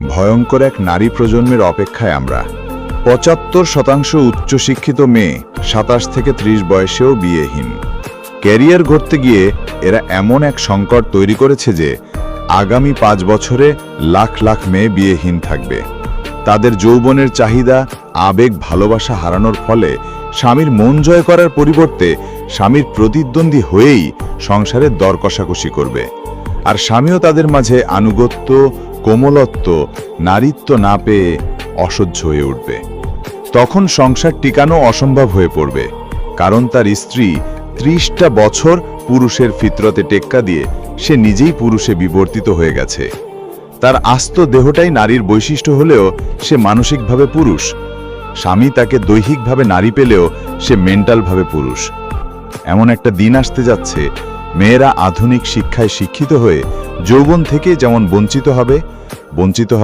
ভয়ঙ্কর এক নারী প্রজন্মের অপেক্ষায় আমরা। পঁচাত্তর শতাংশ উচ্চশিক্ষিত মেয়ে সাতাশ থেকে ত্রিশ বয়সেও বিয়েহীন। ক্যারিয়ার গড়তে গিয়ে এরা এমন এক সংকট তৈরি করেছে যে আগামী পাঁচ বছরে লাখ লাখ মেয়ে বিয়েহীন থাকবে। তাদের যৌবনের চাহিদা, আবেগ, ভালোবাসা হারানোর ফলে স্বামীর মন জয় করার পরিবর্তে স্বামীর প্রতিদ্বন্দ্বী হয়েই সংসারের দর কষাকষি করবে। আর স্বামীও তাদের মাঝে আনুগত্য কোমলত্ব নারীত্ব না পেয়ে অসহ্য হয়ে উঠবে। তখন সংসার টিকানো অসম্ভব হয়ে পড়বে, কারণ তার স্ত্রী ত্রিশটা বছর পুরুষের ফিতরতে টেক্কা দিয়ে সে নিজেই পুরুষে বিবর্তিত হয়ে গেছে। তার আস্ত দেহটাই নারীর বৈশিষ্ট্য হলেও সে মানসিকভাবে পুরুষ। স্বামী তাকে দৈহিকভাবে নারী পেলেও সে মেন্টালভাবে পুরুষ। এমন একটা দিন আসতে যাচ্ছে মেয়েরা আধুনিক শিক্ষায় শিক্ষিত হয়ে যৌবন থেকে যেমন বঞ্চিত হবে বঞ্চিত